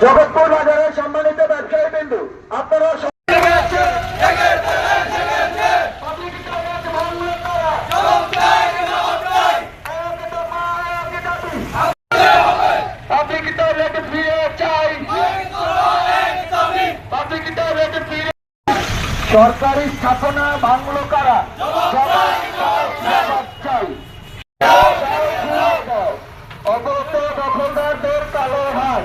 জগৎপুর বাজারের সম্মানিত ব্যবসায়ী বিন্দু আপনারা সরকারি স্থাপনা বাংলো কারা সবাই জবাব চাই অবৈধ দখলদারদের কালো হাত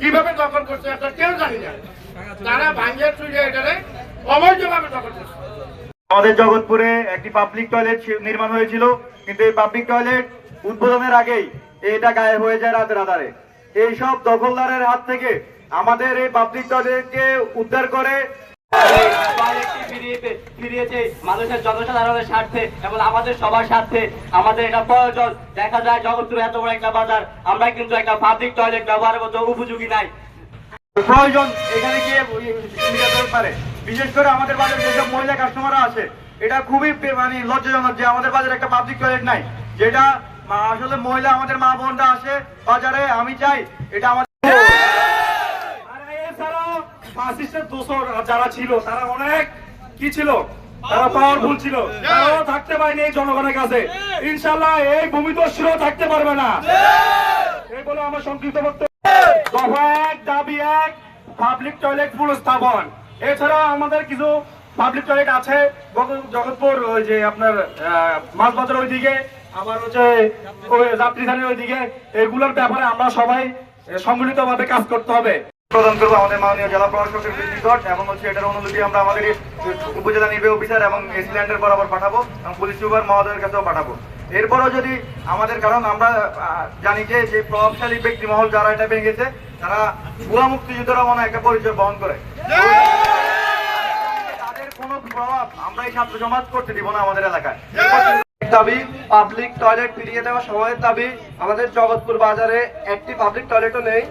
কীভাবে দখল করছে এটা কেউ জানি না। তারা ভাঙ্গিয়া চুড়ে এটারে অবৈধভাবে দখল করছে। আমাদের জগৎপুরে একটি পাবলিক টয়লেট নির্মাণ হয়েছিল, কিন্তু এই পাবলিক টয়লেট উদ্বোধনের আগেই এটা গায়ে হয়ে যায় রাতের আধারে। এইসব দখলদারের হাত থেকে আমাদের এই পাবলিক টয়লেটকে উদ্ধার করে টয়লেটটি ফিরিয়েছে মানুষের জনসাধারণের স্বার্থে এবং আমাদের সবার স্বার্থে। আমাদের এটা প্রয়োজন। দেখা যায় জগৎপুর এত বড় একটা বাজার আমরা কিন্তু একটা পাবলিক টয়লেট ব্যবহারের মতো উপযোগী নাই। প্রয়োজন এখানে গিয়ে পারে বিশেষ করে আমাদের বাজারে যেসব মহিলা কাস্টমাররা আছে এটা খুবই মানে লজ্জাজনক যে আমাদের বাজারে একটা পাবলিক টয়লেট নাই। যেটা আসলে মহিলা আমাদের মা বোনরা আসে বাজারে আমি চাই এটা আমাদের যারা ছিল তারা অনেক কি ছিল? তারা পাওয়ারফুল ছিল। তারাও থাকতে পারেনি এই জনগণের কাছে। ইনশাল্লাহ এই ভূমিদস্যুরাও থাকতে পারবে না। এই বলে আমার সংক্ষিপ্ত বক্তব্য। দফা এক দাবি এক পাবলিক টয়লেট পুনঃস্থাপন এছাড়া আমাদের কিছু পাবলিক টয়লেট আছে। জগৎপুর ওই যে আপনার মাছ বাজার ওইদিকে আবার হচ্ছে ওই যাত্রীখানের ওইদিকে। এগুলোর ব্যাপারে আমরা সবাই সম্মিলিত ভাবে কাজ করতে হবে। প্রদান করব আমাদের মাননীয় জেলা প্রশাসকের নিকট এবং হচ্ছে এটার অনুলিপি আমরা আমাদের উপজেলা নির্বাহী অফিসার এবং এসিল্যান্ডের বরাবর পাঠাবো এবং পুলিশ সুপার মহোদয়ের কাছেও পাঠাবো। এরপরও যদি আমাদের, কারণ আমরা জানি যে যে প্রভাবশালী ব্যক্তি মহল যারা এটা ভেঙেছে তারা ভুয়া মুক্তিযুদ্ধরা মনে একটা পরিচয় বহন করে। তাদের কোনো প্রভাব আমরা এই ছাত্র সমাজ করতে দিব না আমাদের এলাকায়। দাবি পাবলিক টয়লেট ফিরিয়ে দেওয়া সময়ের দাবি। আমাদের জগৎপুর বাজারে একটি পাবলিক টয়লেটও নেই।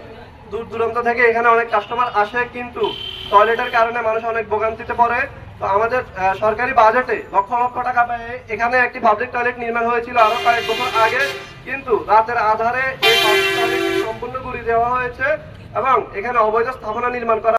দূর দূরান্ত থেকে এখানে অনেক কাস্টমার আসে কিন্তু টয়লেটের কারণে মানুষ অনেক ভোগান্তিতে পড়ে। তো আমাদের সরকারি বাজেটে লক্ষ লক্ষ টাকা পেয়ে এখানে একটি পাবলিক টয়লেট নির্মাণ হয়েছিল আরও কয়েক বছর আগে। কিন্তু রাতের আধারে এই পাবলিক টয়লেট সম্পূর্ণ ঘুরিয়ে দেওয়া হয়েছে এবং এখানে অবৈধ স্থাপনা নির্মাণ করা